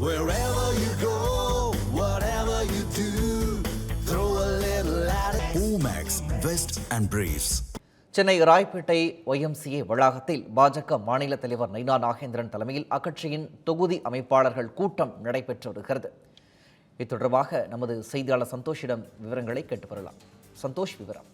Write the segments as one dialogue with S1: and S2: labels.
S1: Wherever you go, whatever you do, throw a little at it. Omax, Vest and Briefs.
S2: Chennai Royapettah YMCA வளாகத்தில் பாஜக மாநில தலைவர் நைனா நாகேந்திரன் தலைமையில் அக்கட்சியின் தொகுதி அமைப்பாளர்கள் கூட்டம் நடைபெற்று வருகிறது இது தொடர்பாக நமது செய்தியாளர் சந்தோஷிடம் விவரங்களை கேட்டு பெறலாம் சந்தோஷ் விவரம்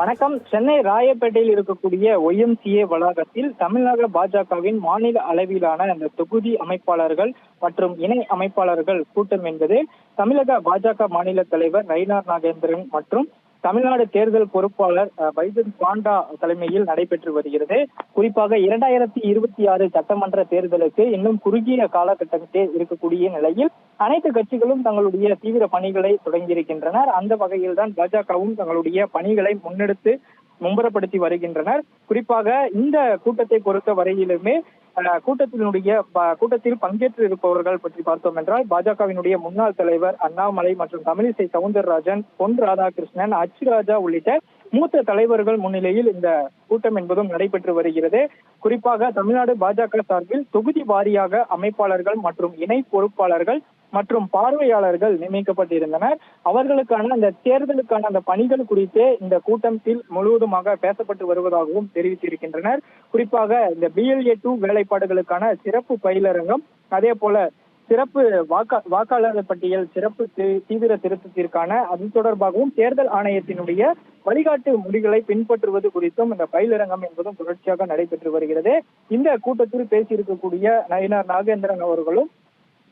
S3: வணக்கம். சென்னை ராயப்பேட்டையில் இருக்கக்கூடிய ஒய்எம்சிஏ வளாகத்தில் தமிழக பாஜகவின் மாநில அளவிலான அந்த தொகுதி அமைப்பாளர்கள் மற்றும் இணை அமைப்பாளர்கள் கூட்டம் என்பது தமிழக பாஜக மாநில தலைவர் ரைனார் நாகேந்திரன் மற்றும் தமிழ்நாடு தேர்தல் பொறுப்பாளர் பைஜன் பாண்டா தலைமையில் நடைபெற்று வருகிறது. குறிப்பாக இரண்டாயிரத்தி இருபத்தி ஆறு சட்டமன்ற தேர்தலுக்கு இன்னும் குறுகிய காலகட்டத்திலே இருக்கக்கூடிய நிலையில் அனைத்து கட்சிகளும் தங்களுடைய தீவிர பணிகளை தொடங்கியிருக்கின்றனர். அந்த வகையில் தான் பாஜகவும் தங்களுடைய பணிகளை முன்னெடுத்து மும்பரப்படுத்தி வருகின்றனர். குறிப்பாக இந்த கூட்டத்தை பொறுத்த வரையிலுமே கூட்டத்தினுடைய கூட்டத்தில் பங்கேற்று இருப்பவர்கள் பற்றி பார்த்தோம் என்றால் பாஜகவினுடைய முன்னாள் தலைவர் அண்ணாமலை மற்றும் தமிழிசை சவுந்தரராஜன் பொன் ராதாகிருஷ்ணன் அச்சுராஜா உள்ளிட்ட மூத்த தலைவர்கள் முன்னிலையில் இந்த கூட்டம் என்பதும் நடைபெற்று வருகிறது. குறிப்பாக தமிழ்நாடு பாஜக சார்பில் தொகுதி வாரியாக அமைப்பாளர்கள் மற்றும் இணை பொறுப்பாளர்கள் மற்றும் பார்வையாளர்கள் நியமிக்கப்பட்டிருந்தனர். அவர்களுக்கான அந்த தேர்தலுக்கான அந்த பணிகள் குறித்தே இந்த கூட்டத்தில் முழுவதுமாக பேசப்பட்டு வருவதாகவும் தெரிவித்திருக்கின்றனர். குறிப்பாக இந்த பிஎல்ஏ டூ வேலைப்பாடுகளுக்கான சிறப்பு பயிலரங்கம் அதே போல சிறப்பு வாக்கா வாக்காளர் பட்டியல் சிறப்பு தீவிர திருத்தத்திற்கான அது தொடர்பாகவும் தேர்தல் ஆணையத்தினுடைய வழிகாட்டு முடிகளை பின்பற்றுவது குறித்தும் இந்த பயிலரங்கம் என்பதும் தொடர்ச்சியாக நடைபெற்று வருகிறது. இந்த கூட்டத்தில் பேசியிருக்கக்கூடிய நயினார் நாகேந்திரன் அவர்களும்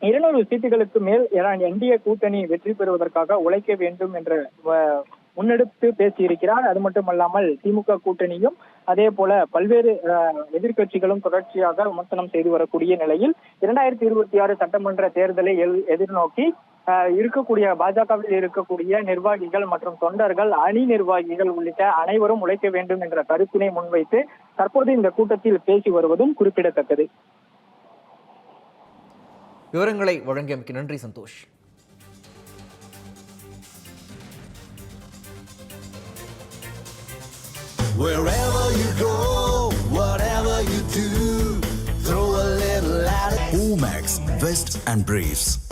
S3: இருநூறு சீட்டுகளுக்கு மேல் என்டிஏ கூட்டணி வெற்றி பெறுவதற்காக உழைக்க வேண்டும் என்ற அஹ், முன்னெடுத்து பேசியிருக்கிறார். அது மட்டுமல்லாமல் திமுக கூட்டணியும் அதே போல பல்வேறு அஹ், எதிர்க்கட்சிகளும் தொடர்ச்சியாக விமர்சனம் செய்து வரக்கூடிய நிலையில் இரண்டாயிரத்தி இருபத்தி ஆறு சட்டமன்ற தேர்தலை எல்- எதிர்நோக்கி அஹ், இருக்கக்கூடிய பாஜகவில் இருக்கக்கூடிய நிர்வாகிகள் மற்றும் தொண்டர்கள் அணி நிர்வாகிகள் உள்ளிட்ட அனைவரும் உழைக்க வேண்டும் என்ற கருத்தினை முன்வைத்து தற்போது இந்த கூட்டத்தில் பேசி வருவதும் குறிப்பிடத்தக்கது.
S2: விவரங்களை வழங்கியமைக்கு நன்றி Santhosh
S1: Wherever you go, whatever you do, throw a little at it. Omax, Vest and Briefs.